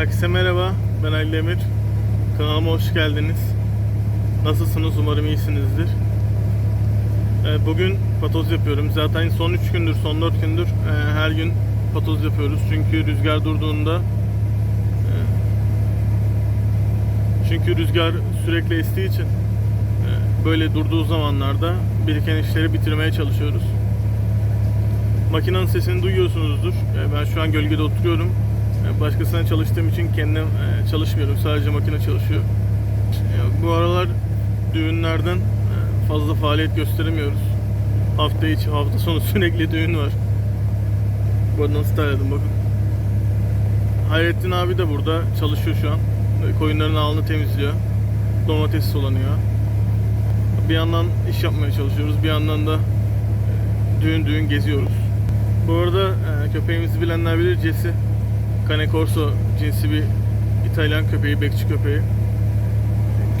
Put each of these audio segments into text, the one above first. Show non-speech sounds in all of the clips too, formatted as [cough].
Herkese merhaba, ben Ali Demir. Kanalıma hoş geldiniz. Nasılsınız? Umarım iyisinizdir. Ee, Bugün patoz yapıyorum. Zaten son 3 gündür, son 4 gündür e, her gün patoz yapıyoruz. Çünkü rüzgar durduğunda e, çünkü rüzgar sürekli estiği için e, böyle durduğu zamanlarda biriken işleri bitirmeye çalışıyoruz. Makinenin sesini duyuyorsunuzdur. Ben şu an gölgede oturuyorum. Başkasına çalıştığım için kendim e, çalışmıyorum. Sadece makine çalışıyor. Bu aralar düğünlerden e, fazla faaliyet gösteremiyoruz. Hafta içi, hafta sonu [laughs] sürekli düğün var. Bu nasıl terledim bakın. Hayrettin abi de burada çalışıyor şu an. E, Koyunların ağını temizliyor. Domates sulanıyor. Bir yandan iş yapmaya çalışıyoruz. Bir yandan da düğün düğün geziyoruz. Bu arada köpeğimizi bilenler bilir Jesse. Cane Corso cinsi bir İtalyan köpeği, bekçi köpeği.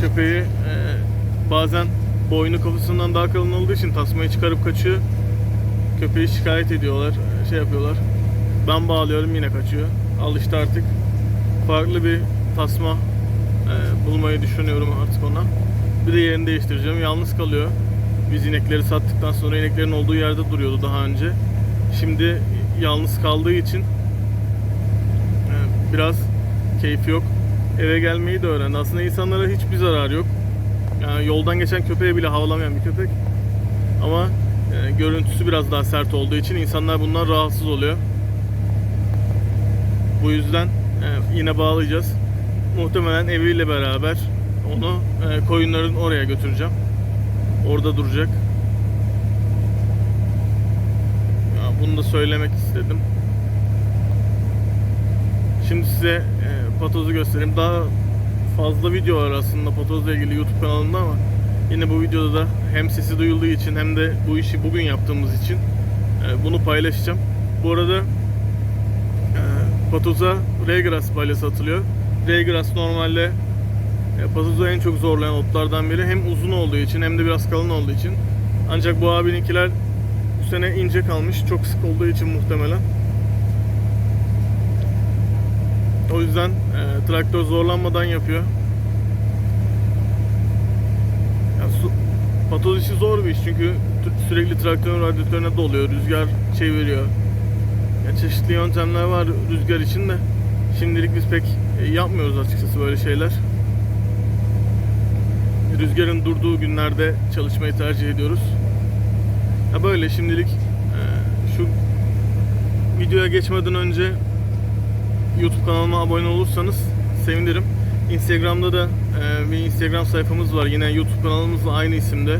Köpeği e, bazen boynu kafasından daha kalın olduğu için tasmayı çıkarıp kaçıyor. Köpeği şikayet ediyorlar, şey yapıyorlar. Ben bağlıyorum yine kaçıyor. Alıştı artık. Farklı bir tasma e, bulmayı düşünüyorum artık ona. Bir de yerini değiştireceğim. Yalnız kalıyor. Biz inekleri sattıktan sonra ineklerin olduğu yerde duruyordu daha önce. Şimdi yalnız kaldığı için biraz keyfi yok. Eve gelmeyi de öğrendi. Aslında insanlara hiçbir zararı yok. Yani yoldan geçen köpeğe bile havlamayan bir köpek. Ama e, görüntüsü biraz daha sert olduğu için insanlar bundan rahatsız oluyor. Bu yüzden e, yine bağlayacağız. Muhtemelen eviyle beraber onu e, koyunların oraya götüreceğim. Orada duracak. Ya bunu da söylemek istedim. Şimdi size e, patozu göstereyim. Daha fazla video var aslında patozla ilgili YouTube kanalımda ama yine bu videoda da hem sesi duyulduğu için hem de bu işi bugün yaptığımız için e, bunu paylaşacağım. Bu arada e, patoza Regras balyası atılıyor. Regras normalde e, patozu en çok zorlayan otlardan biri. Hem uzun olduğu için hem de biraz kalın olduğu için. Ancak bu abininkiler bu sene ince kalmış. Çok sık olduğu için muhtemelen. O yüzden e, traktör zorlanmadan yapıyor. Ya, su, patoz işi zor bir iş çünkü sürekli traktörün radyatörüne doluyor, rüzgar çeviriyor. Ya, çeşitli yöntemler var rüzgar için de şimdilik biz pek e, yapmıyoruz açıkçası böyle şeyler. Rüzgarın durduğu günlerde çalışmayı tercih ediyoruz. Ya böyle şimdilik e, şu videoya geçmeden önce YouTube kanalıma abone olursanız sevinirim. Instagram'da da e, bir Instagram sayfamız var. Yine YouTube kanalımızla aynı isimde.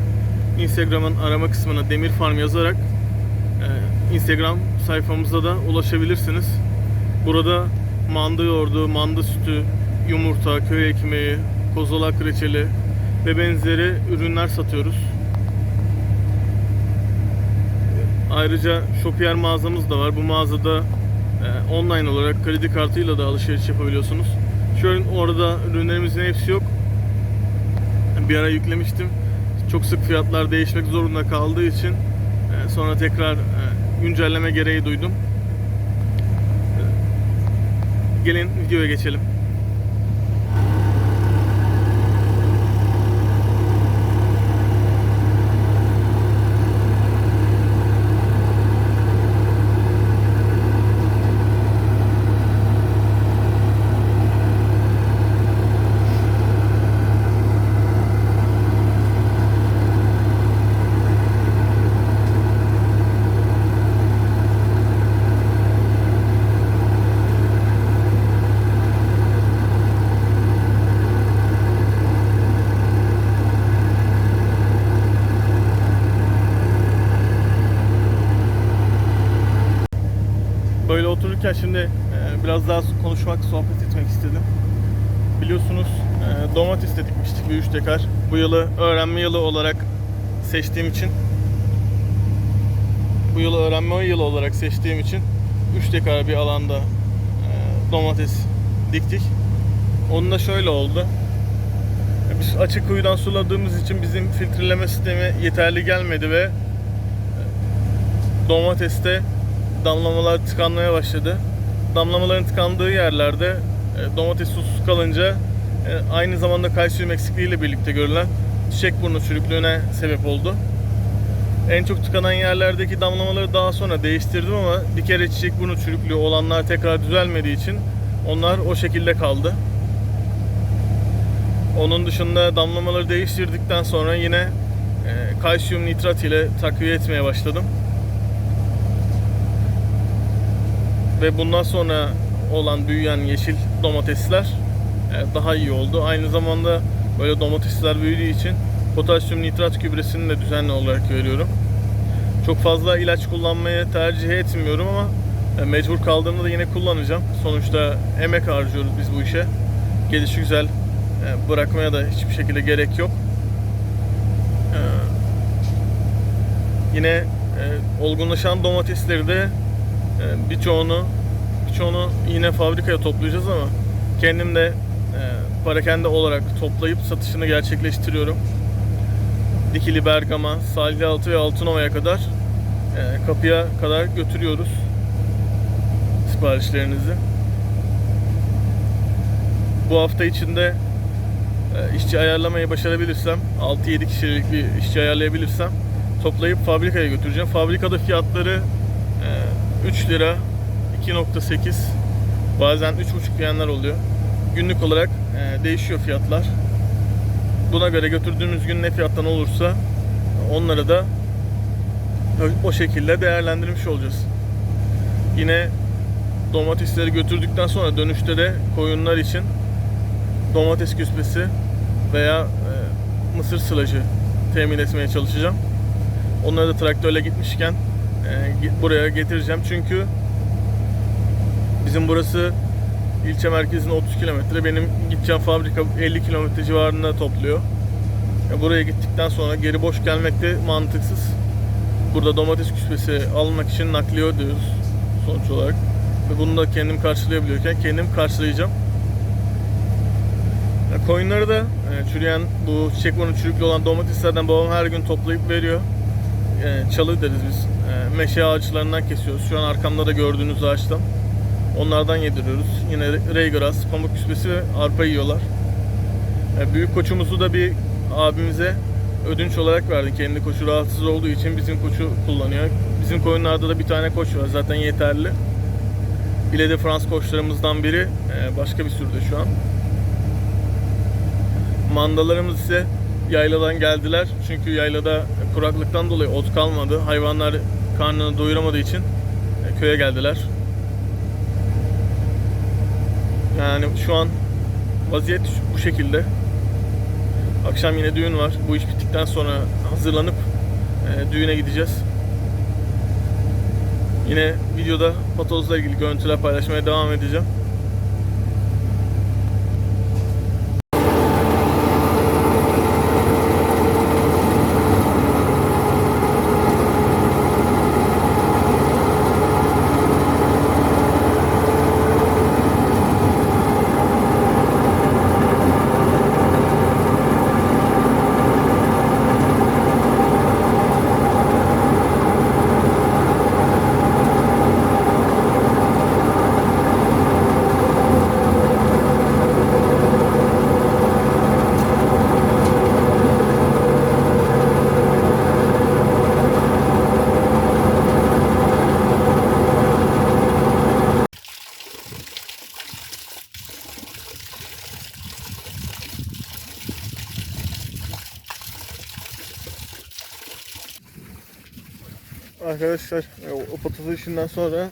Instagram'ın arama kısmına Demir Farm yazarak e, Instagram sayfamıza da ulaşabilirsiniz. Burada manda yoğurdu, manda sütü, yumurta, köy ekmeği, kozalak reçeli ve benzeri ürünler satıyoruz. Ayrıca Shopier mağazamız da var. Bu mağazada e, online olarak kredi kartıyla da alışveriş yapabiliyorsunuz. Şu an orada ürünlerimizin hepsi yok. Bir ara yüklemiştim. Çok sık fiyatlar değişmek zorunda kaldığı için e, sonra tekrar e, güncelleme gereği duydum. E, Gelin videoya geçelim. Otururken şimdi e, biraz daha konuşmak, sohbet etmek istedim. Biliyorsunuz e, domates de dikmiştik bir üç dekar. Bu yılı öğrenme yılı olarak seçtiğim için bu yılı öğrenme yılı olarak seçtiğim için 3 dekar bir alanda e, domates diktik. Onun da şöyle oldu. Biz açık kuyudan suladığımız için bizim filtreleme sistemi yeterli gelmedi ve domateste damlamalar tıkanmaya başladı. Damlamaların tıkandığı yerlerde e, domates susuz kalınca e, aynı zamanda kalsiyum eksikliğiyle birlikte görülen çiçek burnu çürüklüğüne sebep oldu. En çok tıkanan yerlerdeki damlamaları daha sonra değiştirdim ama bir kere çiçek burnu çürüklüğü olanlar tekrar düzelmediği için onlar o şekilde kaldı. Onun dışında damlamaları değiştirdikten sonra yine e, kalsiyum nitrat ile takviye etmeye başladım. Ve bundan sonra olan büyüyen yeşil domatesler e, daha iyi oldu. Aynı zamanda böyle domatesler büyüdüğü için potasyum nitrat gübresini de düzenli olarak veriyorum. Çok fazla ilaç kullanmayı tercih etmiyorum ama e, mecbur kaldığımda da yine kullanacağım. Sonuçta emek harcıyoruz biz bu işe. Gelişi güzel e, bırakmaya da hiçbir şekilde gerek yok. Yine olgunlaşan domatesleri de e, birçoğunu birçoğunu yine fabrikaya toplayacağız ama kendim de e, parakende olarak toplayıp satışını gerçekleştiriyorum. Dikili Bergama, Salihlialtı ve Altınova'ya kadar e, kapıya kadar götürüyoruz siparişlerinizi. Bu hafta içinde e, işçi ayarlamayı başarabilirsem, 6-7 kişilik bir işçi ayarlayabilirsem toplayıp fabrikaya götüreceğim. Fabrikada fiyatları e, 3 lira, 2.8 bazen 3.5 diyenler oluyor. Günlük olarak e, değişiyor fiyatlar. Buna göre götürdüğümüz gün ne fiyattan olursa onları da o- şekilde değerlendirmiş olacağız. Yine domatesleri götürdükten sonra dönüşte de koyunlar için domates küspesi veya e, mısır sılacı temin etmeye çalışacağım. Onları da traktörle gitmişken buraya getireceğim. Çünkü bizim burası ilçe merkezine 30 kilometre. Benim gideceğim fabrika 50 kilometre civarında topluyor. Ya buraya gittikten sonra geri boş gelmek de mantıksız. Burada domates küspesi almak için nakliye ödüyoruz sonuç olarak. Ve bunu da kendim karşılayabiliyorken kendim karşılayacağım. Ya koyunları da e, çürüyen bu çiçek burnu çürüklü olan domateslerden babam her gün toplayıp veriyor. E, çalı deriz biz. E, meşe ağaçlarından kesiyoruz. Şu an arkamda da gördüğünüz ağaçtan. Onlardan yediriyoruz. Yine reygras, pamuk küspesi ve arpa yiyorlar. E, büyük koçumuzu da bir abimize ödünç olarak verdi. Kendi koçu rahatsız olduğu için bizim koçu kullanıyor. Bizim koyunlarda da bir tane koç var. Zaten yeterli. Bile de Frans koçlarımızdan biri. başka bir sürüde şu an. Mandalarımız ise yayladan geldiler. Çünkü yaylada kuraklıktan dolayı ot kalmadı. Hayvanlar karnını doyuramadığı için e, köye geldiler. Yani şu an vaziyet bu şekilde. Akşam yine düğün var. Bu iş bittikten sonra hazırlanıp e, düğüne gideceğiz. Yine videoda patozla ilgili görüntüler paylaşmaya devam edeceğim. Arkadaşlar e, o, patates işinden sonra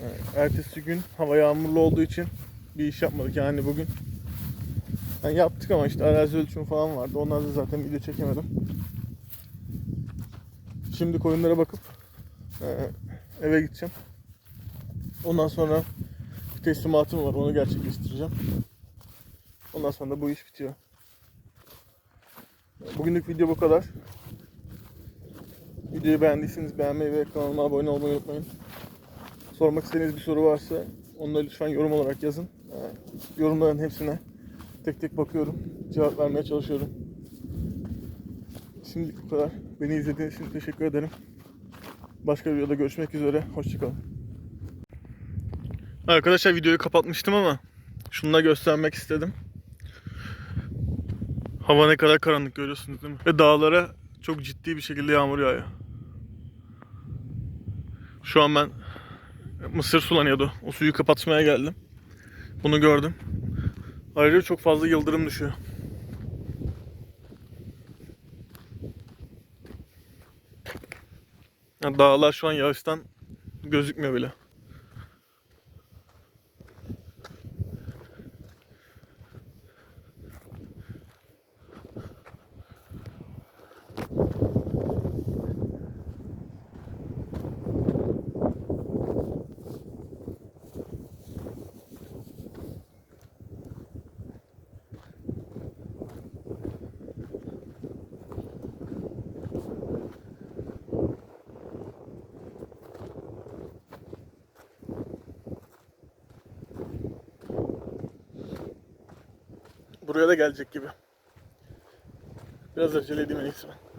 e, ertesi gün hava yağmurlu olduğu için bir iş yapmadık yani bugün. Yani yaptık ama işte arazi ölçümü falan vardı. Onlarda zaten video çekemedim. Şimdi koyunlara bakıp e, eve gideceğim. Ondan sonra bir teslimatım var. Onu gerçekleştireceğim. Ondan sonra da bu iş bitiyor. Bugünlük video bu kadar. Videoyu beğendiyseniz beğenmeyi ve kanalıma abone olmayı unutmayın. Sormak istediğiniz bir soru varsa onu da lütfen yorum olarak yazın. Ee, Yorumların hepsine tek tek bakıyorum. Cevap vermeye çalışıyorum. Şimdilik bu kadar. Beni izlediğiniz için teşekkür ederim. Başka bir videoda görüşmek üzere. Hoşçakalın. Arkadaşlar videoyu kapatmıştım ama şunu da göstermek istedim. Hava ne kadar karanlık görüyorsunuz değil mi? Ve dağlara çok ciddi bir şekilde yağmur yağıyor. Şu an ben mısır sulanıyordu. O suyu kapatmaya geldim. Bunu gördüm. Ayrıca çok fazla yıldırım düşüyor. Dağlar şu an yağıştan gözükmüyor bile. Buraya da gelecek gibi. Biraz acele edeyim en iyisi ben.